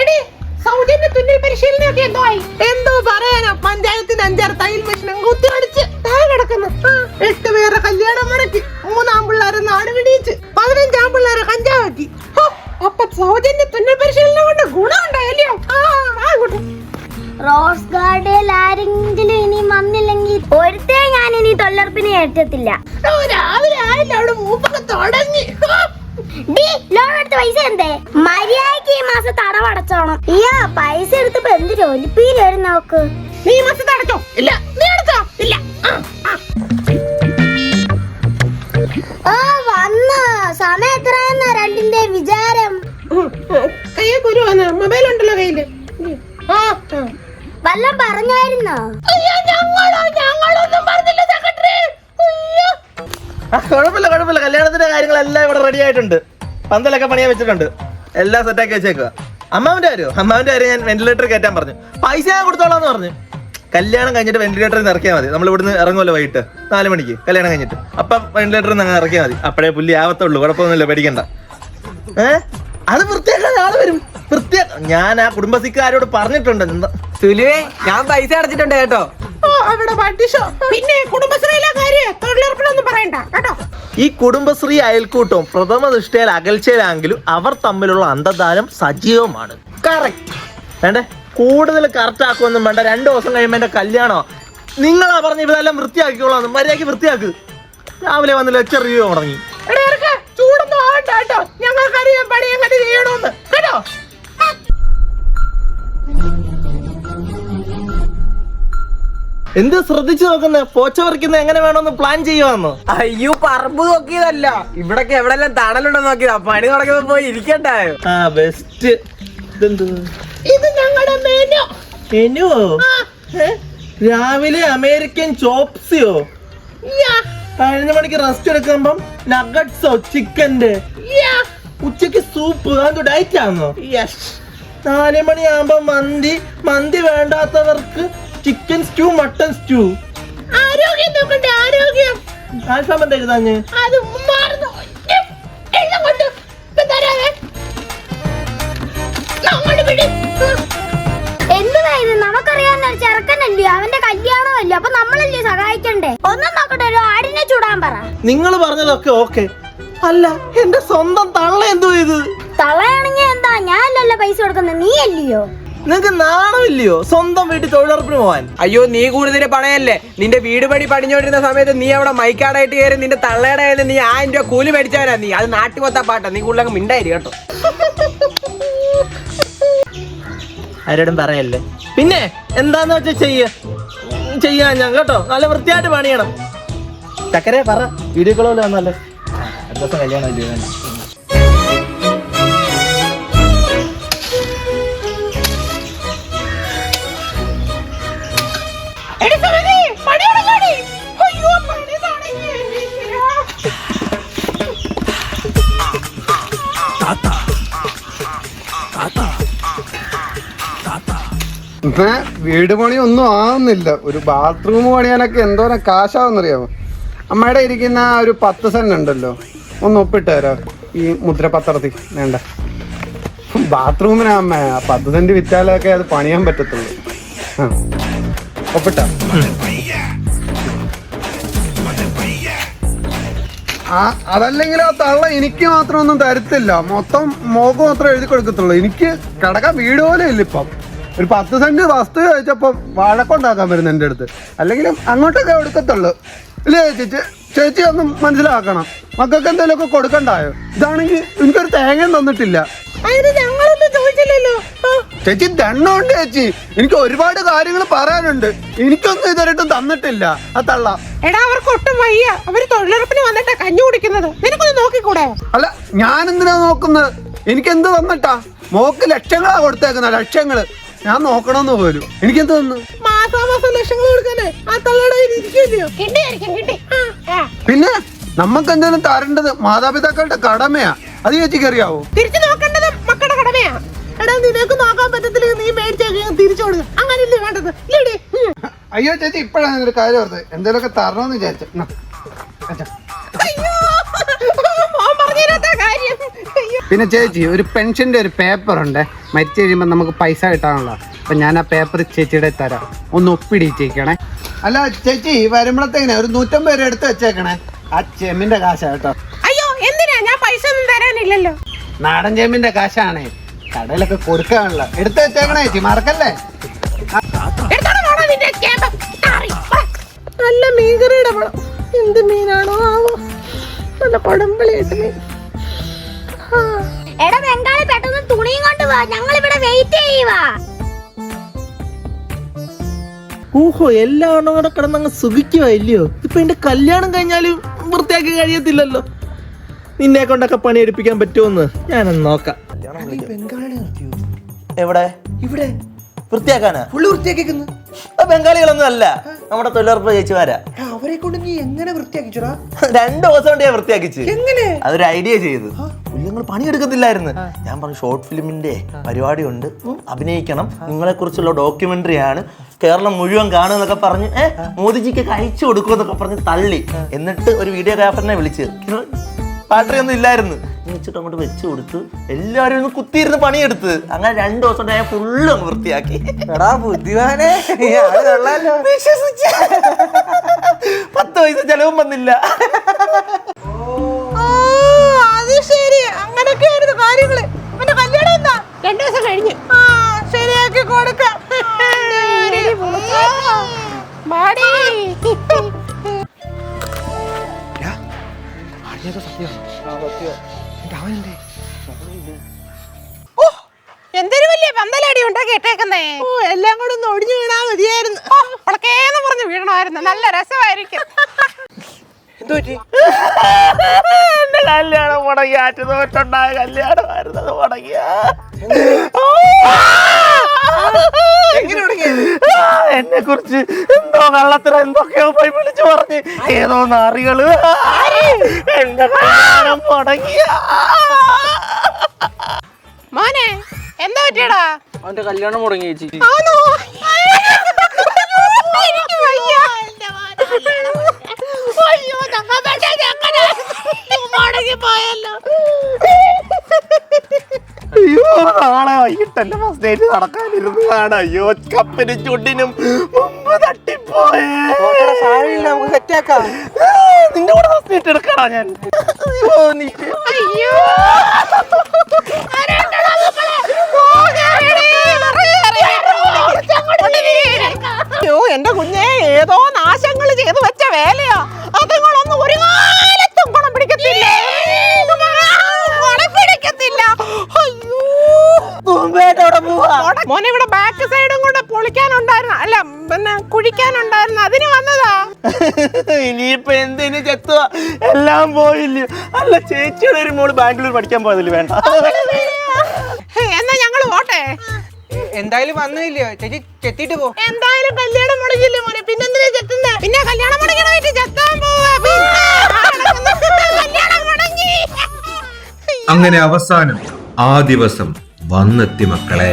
എടി സൗജന്യ തുന്നൽ പരിശീലനമൊക്കെ എന്തോ ആയി. എന്തോ പറയാനാ? പഞ്ചായത്തിന് അഞ്ചാറ് തയ്യൽ മെഷീനും കുത്തിയടിച്ച് താഴെ കിടക്കുന്നു. എട്ട് പേരെ കല്യാണം മുടക്കി. മൂന്നാം പിള്ളേരെ നാട് പിടിയിച്ച്. പതിനഞ്ചാം പിള്ളേരെ കഞ്ചാവാക്കി. അപ്പൊ സൗജന്യ തുന്നൽ പരിശീലനം കൊണ്ട് ഗുണമുണ്ടായല്ലോ റോസ് ഗാർഡിൽ ആരെങ്കിലും ഇനി വന്നില്ലെങ്കിൽ ഒരുത്തേ ഞാൻ ഇനി തൊള്ളർപ്പിനെ ഏറ്റത്തില്ല. രാവിലെ ആയില്ല. അവിടെ മൂപ്പൊക്കെ തുടങ്ങി. ലോൺ എടുത്ത പൈസ എന്തേ? മര്യാദയ്ക്ക് ഈ മാസം തടവടച്ചോണം ഇയ്യാ പൈസ എടുത്തപ്പോ എന്ത് ജോലിപ്പീര് നോക്ക് നീ മാസത്തെ അടച്ചോ? ഇല്ല. നീ അടച്ചോ? ഇല്ല. വന്ന. സമയം എത്രയെന്ന രണ്ടിന്റെ വിചാരം. കയ്യെ കുരുവാണ് മൊബൈൽ ഉണ്ടല്ലോ കയ്യിൽ. വല്ലം പറഞ്ഞായിരുന്നോ? അയ്യോ ഞങ്ങളോ കുഴപ്പമില്ല കുഴപ്പമില്ല. കല്യാണത്തിന്റെ കാര്യങ്ങളെല്ലാം ഇവിടെ റെഡി ആയിട്ടുണ്ട്. പന്തലൊക്കെ പണിയാൻ വെച്ചിട്ടുണ്ട്. എല്ലാം സെറ്റാക്കി വെച്ചേക്കുക അമ്മാവിന്റെ കാര്യോ അമ്മാവിന്റെ കാര്യം ഞാൻ വെന്റിലേറ്റർ കയറ്റാൻ പറഞ്ഞു. പൈസ ഞാൻ കൊടുത്തോളാന്ന് പറഞ്ഞു. കല്യാണം കഴിഞ്ഞിട്ട് വെന്റിലേറ്ററിൽ നിന്ന് ഇറക്കിയാൽ മതി. നമ്മൾ ഇവിടുന്ന് ഇറങ്ങുമല്ലോ വൈകിട്ട്. നാല് മണിക്ക് കല്യാണം കഴിഞ്ഞിട്ട്. അപ്പം വെന്റിലേറ്ററിൽ നിന്ന് ഇറക്കിയാൽ മതി. അപ്പോഴേ പുല്ലി ആവത്തുള്ളൂ. കുഴപ്പമൊന്നുമില്ല പേടിക്കണ്ട. ഏ? അത് വൃത്തിയാക്കാൻ ആൾ വരും. വൃത്തിയാ ഞാൻ ആ കുടുംബസിക്കാരോട് പറഞ്ഞിട്ടുണ്ട്. എന്താ? സുലുവേ ഞാൻ പൈസ അടച്ചിട്ടുണ്ട് കേട്ടോ. അവിടെ പിന്നെ കുടുംബശ്രീയിലെ കാര്യം? ഈ കുടുംബശ്രീ അയൽക്കൂട്ടവും പ്രഥമ ദൃഷ്ടിയിൽ അകൽച്ചയിലാണെങ്കിലും അവർ തമ്മിലുള്ള അന്തദാനം സജീവമാണ്. കറക്റ്റ് വേണ്ടേ? കൂടുതൽ കറക്റ്റ് ആക്കുമൊന്നും വേണ്ട. രണ്ടു ദിവസം കഴിയുമ്പോൾ എന്റെ കല്യാണോ? നിങ്ങളാ പറഞ്ഞ ഇതെല്ലാം വൃത്തിയാക്കിക്കോളാം മര്യാദയ്ക്ക് വൃത്തിയാക്ക്. രാവിലെ വന്ന് ലെക്ചർ റിവ്യൂ തുടങ്ങി ഞങ്ങൾക്കറിയാം പണി എങ്ങനെ ചെയ്യണമെന്ന്. കേട്ടോ? എന്ത് ശ്രദ്ധിച്ചു നോക്കുന്നത് പോച്ച പറിക്കുന്നത് എങ്ങനെ വേണമെന്ന് പ്ലാൻ ചെയ്യുവാന്നോ? അയ്യോ പറമ്പ് നോക്കിയതല്ല. ഇവിടൊക്കെ എവിടെല്ലാം തണലുണ്ടോ നോക്കിയതാ പണി തുടങ്ങുമ്പോ പോയി ഇരിക്കണ്ടായോ ആ ബെസ്റ്റ് ഇതെന്ത്? ഇത് ഞങ്ങളുടെ മെനു മെനുവോ രാവിലെ അമേരിക്കൻ ചോപ്സിയോ പതിനൊന്ന് മണിക്ക് റെസ്റ്റ് എടുക്കുമ്പം നഗറ്റ്സോ ചിക്കന്റെ ഉച്ചയ്ക്ക് സൂപ്പ് അത് ഡയറ്റ് ആണോ യെസ്. നാല് മണിയാകുമ്പോ മന്തി. മന്തി വേണ്ടാത്തവർക്ക് ചിക്കൻ സ്റ്റൂ മട്ടൻ സ്റ്റൂ ആരോഗ്യം നോക്കണ്ടേ ആരോഗ്യം. ആൽഫാം എന്താ എഴുതാഞ്ഞ്? അത് മാറുന്നു എല്ലാം കൊണ്ട് ഇപ്പൊ തരാവേ. അങ്ങോട്ട് പിടി. എന്തുവാ ഇത് നമുക്കറിയാവുന്ന ഒരു ചെറുക്കനല്ലേ? അവന്റെ കല്യാണമല്ലേ അപ്പൊ നമ്മളല്ലേ സഹായിക്കണ്ടേ? ഒന്നും നോക്കട്ടെ ഒരു ആടിനെ ചൂടാൻ പറ. നിങ്ങൾ പറഞ്ഞതൊക്കെ ഓക്കെ. അല്ല എന്റെ സ്വന്തം തള്ള എന്തോ ഇത്? തള്ളയാണെങ്കിൽ എന്താ? ഞാനല്ലല്ലോ പൈസ കൊടുക്കുന്നത്. നീ അല്ലയോ നിങ്ങക്ക് നാണമില്ലയോ? സ്വന്തം വീട്ടിൽ തൊഴിലുറപ്പിന് പോവാൻ. അയ്യോ നീ കൂടുതൽ പണയല്ലേ? നിന്റെ വീട് പണി പണിഞ്ഞോണ്ടിരുന്ന സമയത്ത് നീ അവിടെ മൈക്കാടായിട്ട് കയറി നിന്റെ തള്ളയുടെ കയ്യിൽ നീ ആയിരം രൂപ കൂലി മേടിച്ചവനാ നീ. അത് നാട്ടി കൊത്ത പാട്ടാ. നീ കൂടുതലങ്ങ് മിണ്ടായിരി കേട്ടോ. ആരോടും പറയല്ലേ? പിന്നെ എന്താന്ന് വെച്ചാ ചെയ്യ? ചെയ്യാൻ ഞാൻ കേട്ടോ. നല്ല വൃത്തിയായിട്ട് പണിയണം. ചക്കരെ പറ. വീഡിയോ കോളിൽ വന്നല്ലേ? അടുത്ത കല്യാണം ഇപ്പൊ വീട് പണി ഒന്നും ആവുന്നില്ല. ഒരു ബാത്റൂം പണിയാനൊക്കെ എന്തോരം കാശാവെന്നറിയാമോ അമ്മയുടെ ഇരിക്കുന്ന ഒരു പത്ത് സെന്റ് ഉണ്ടല്ലോ. ഒന്ന് ഒപ്പിട്ട് തരാം. ഈ മുദ്രപത്രത്തിൽ. വേണ്ട. ബാത്റൂമിനാ അമ്മ. പത്ത് സെന്റ് വിറ്റാലൊക്കെ അത് പണിയാൻ പറ്റത്തുള്ളൂ. ആ. ഒപ്പിട്ട. അതല്ലെങ്കിൽ ആ തള്ള എനിക്ക് മാത്രം ഒന്നും തരത്തില്ല. മൊത്തം മോക്ക് മാത്രം എഴുതി കൊടുക്കത്തുള്ളൂ. എനിക്ക് കിടക്കാൻ വീട് പോലും ഇല്ല ഇപ്പം. ഒരു പത്ത് സെന്റ് വസ്തു ചോദിച്ചപ്പം വഴക്കുണ്ടാക്കാൻ വരുന്ന എന്റെ അടുത്ത്. അല്ലെങ്കിലും അങ്ങോട്ടൊക്കെ എടുക്കത്തുള്ളൂ. ഇല്ലേ ചേച്ചി? ചേച്ചി ഒന്നും മനസ്സിലാക്കണം. മക്കൾക്ക് എന്തെങ്കിലുമൊക്കെ കൊടുക്കണ്ടായോ? ഇതാണെങ്കിൽ എനിക്കൊരു തേങ്ങയും തന്നിട്ടില്ല. ചോദിച്ചില്ലല്ലോ. ചേച്ചി ദണ്ണുണ്ട് ചേച്ചി. എനിക്ക് ഒരുപാട് കാര്യങ്ങൾ പറയാനുണ്ട്. എനിക്കൊന്നും ഇതുവരെയായിട്ടും തന്നിട്ടില്ല. ആ തള്ള. എടാ അവർക്ക് ഒട്ടും വയ്യ. അവർ തൊഴിലുറപ്പിന് വന്നിട്ടാ കഞ്ഞു കുടിക്കുന്നത്. നിനക്കൊന്ന് നോക്കിക്കൂടെ? അല്ല ഞാൻ എന്തിനാ നോക്കുന്നത്? എനിക്ക് എന്ത് തന്നിട്ടാ? മോക്ക് ലക്ഷങ്ങളാ കൊടുത്തേക്കുന്ന ലക്ഷങ്ങൾ. ഞാൻ നോക്കണമെന്ന് പോലും. എനിക്കെന്ത് തന്നു? മാസാമാസം ലക്ഷങ്ങൾ കൊടുക്കാനേ. ആ തള്ളയുടെ കയ്യിൽ ഇരിക്കില്ലയോ. പിന്നെ നമ്മക്ക് എന്തെങ്കിലും തരേണ്ടത് മാതാപിതാക്കളുടെ കടമയാ. അത് ചേച്ചിക്ക് അറിയാവോ തിരിച്ചു നോക്കേണ്ടത് മക്കളുടെ കടമയാ. എടാ നിനക്ക് നോക്കാൻ പറ്റത്തില്ല? നീ മേടിച്ചു തിരിച്ചു കൊടുക്കുക അങ്ങനെയല്ലേ വേണ്ടത്. അയ്യോ ചേച്ചി ഇപ്പോഴാണ് ഒരു കാര്യം ഓർത്തത്. എന്തെങ്കിലുമൊക്കെ തരണമെന്ന് വിചാരിച്ചു എന്നാ, അച്ഛാ. അയ്യോ മോൻ പറഞ്ഞു തരാത്ത കാര്യം അയ്യോ പിന്നെ ചേച്ചി ഒരു പെൻഷന്റെ ഒരു പേപ്പർ ഉണ്ട് മരിച്ചു കഴിയുമ്പോൾ നമുക്ക് പൈസ കിട്ടാനുള്ള. അപ്പൊ ഞാൻ ആ പേപ്പർ ചേച്ചിയുടെ തരാം. ഒന്ന് ഒപ്പിടിച്ചേക്കണേ അല്ല ചേച്ചി വരുമ്പോഴത്തേക്കിനെ ഒരു നൂറ്റമ്പത് രൂപ എടുത്ത് വെച്ചേക്കണേ. ആ ചെമ്മിന്റെ കാശാ കേട്ടോ. അയ്യോ എന്തിനാ? ഞാൻ പൈസ ഒന്നും തരാനില്ലല്ലോ. നാടൻ ചെമ്മിന്റെ കാശാണേ. കടയിലൊക്കെ കൊടുക്കാനുള്ള. എടുത്ത് വെച്ചേക്കണേ ചേച്ചി മറക്കല്ലേ. നല്ല മീൻകറിയുടെ എന്ത് മീനാണോ ആവോ? നല്ല കൊടമ്പളിയായിട്ട് മീൻ. എടാ ബംഗാളി പെട്ടെന്ന് തുണിയും കൊണ്ട് വാ. ഞങ്ങൾ ഇവിടെ വെയിറ്റ് ചെയ്യുവാ. ഊഹോ എല്ലാം കൂടെ കിടന്നങ്ങ് സുഖിക്കുവാ ഇല്ലയോ? ഇപ്പൊ എന്റെ കല്യാണം കഴിഞ്ഞാലും വൃത്തിയാക്കി കഴിയത്തില്ലല്ലോ. നിന്നെ കൊണ്ടൊക്കെ പണി എടുപ്പിക്കാൻ പറ്റുമെന്ന് ഞാനൊന്ന് നോക്കാം. എവിടെ? ഇവിടെ. വൃത്തിയാക്കാനാ? പുള്ളി വൃത്തിയാക്കിക്കുന്നു ബംഗാളികളൊന്നും അല്ല. നമ്മുടെ തൊഴിലുറപ്പ് ചേച്ചിമാരാ. അവരെ കൊണ്ട് നീ എങ്ങനെ വൃത്തിയാക്കിച്ചോടാ? രണ്ടു ദിവസം കൊണ്ട് ഞാൻ വൃത്തിയാക്കിച്ച്. എങ്ങനെ? അതൊരു ഐഡിയ ചെയ്തു. നിങ്ങൾ പണിയെടുക്കത്തില്ലായിരുന്നു. ഞാൻ പറഞ്ഞു ഷോർട്ട് ഫിലിമിന്റെ പരിപാടിയുണ്ട്. അഭിനയിക്കണം. നിങ്ങളെക്കുറിച്ചുള്ള കുറിച്ചുള്ള ഡോക്യുമെന്ററി ആണ് കേരളം മുഴുവൻ കാണും എന്നൊക്കെ പറഞ്ഞ് ഏഹ് മോദിജിക്ക് അയച്ചു കൊടുക്കും എന്നൊക്കെ പറഞ്ഞ് തള്ളി. എന്നിട്ട് ഒരു വീഡിയോഗ്രാഫറിനെ വിളിച്ച് ബാറ്ററി ഒന്നും ഇല്ലായിരുന്നു. വെച്ചിട്ട് അങ്ങോട്ട് വെച്ച് കൊടുത്ത് എല്ലാവരും ഒന്ന് കുത്തിയിരുന്ന് പണിയെടുത്ത്. അങ്ങനെ രണ്ടു ദിവസം കൊണ്ട് ഞാൻ ഫുള്ള് അങ്ങ് വൃത്തിയാക്കി. എടാ ബുദ്ധിമാനെ പത്ത് പൈസ ചെലവും വന്നില്ല. കാര്യങ്ങൾ. പിന്നെ കല്യാണം എന്താ? രണ്ടു ദിവസം കഴിഞ്ഞ്. ആ ശരിയാക്കി കൊടുക്കാം. മാടി. ഓ, എന്തൊരു വലിയ പന്തലടി ഉണ്ടാക്കി ഇട്ടേക്കുന്നേ ഓ എല്ലാം കൂടെ ഒന്ന് ഒടിഞ്ഞു വീണാ മതിയായിരുന്നു. പളക്കേന്ന് പറഞ്ഞു വീണമായിരുന്നു നല്ല രസമായിരിക്കും. എന്തോ കല്യാണം മുടങ്ങി ആറ്റുതോറ്റുണ്ടായ കല്യാണം അത് മുടങ്ങിയ. എന്നെ കുറിച്ച് എന്തോ കള്ളത്തിന് എന്തൊക്കെയോ പോയി വിളിച്ചു പറഞ്ഞ്. ഏതോ നാറികൾ എന്റെ കല്യാണം മുടങ്ങിയ. മോനെ എന്താ പറ്റിയടാ? അവന്റെ കല്യാണം മുടങ്ങി ചേച്ചി മുടങ്ങിപ്പോയല്ലോ. അയ്യോ നാളെ വൈകിട്ടല്ലേ ഫസ്റ്റ് ഡേറ്റ് നടക്കാനിരുന്നതാണ് അയ്യോ കപ്പിനും ചുണ്ടിനും മുമ്പ് തട്ടിപ്പോയേ. നമുക്ക് സെറ്റാക്കാം നിന്റെ കൂടെ ഫസ്റ്റ് ഡേറ്റ് എടുക്കണോ ഞാൻ. അയ്യോ അയ്യോ. മോനെ ഇവിടെ ബാക്ക് സൈഡും കൂടെ പൊളിക്കാനുണ്ടായിരുന്നു അല്ല പിന്നെ കുഴിക്കാനുണ്ടായിരുന്നു അതിന് വന്നതാ. ഇനിയിപ്പൊ എന്തിനു ചെത്തുക എല്ലാം പോയില്ല? അല്ല ചേച്ചിയുടെ ഒരു മോൾ ബാംഗ്ലൂർ പഠിക്കാൻ പോയതില്ല വേണ്ട. എന്നാ ഞങ്ങൾ പോട്ടെ? എന്തായാലും വന്നില്ലയോ? ചേച്ചി ചെത്തിട്ട് പോ. എന്തായാലും കല്യാണം മുടങ്ങില്ലേ മോനെ? പിന്നെന്തിനാ ചെത്തുന്നത് പിന്നെ കല്യാണം മുടങ്ങണമായിട്ട് ചെത്താൻ പോവാ. അങ്ങനെ അവസാനം ആ ദിവസം വന്നെത്തി മക്കളെ.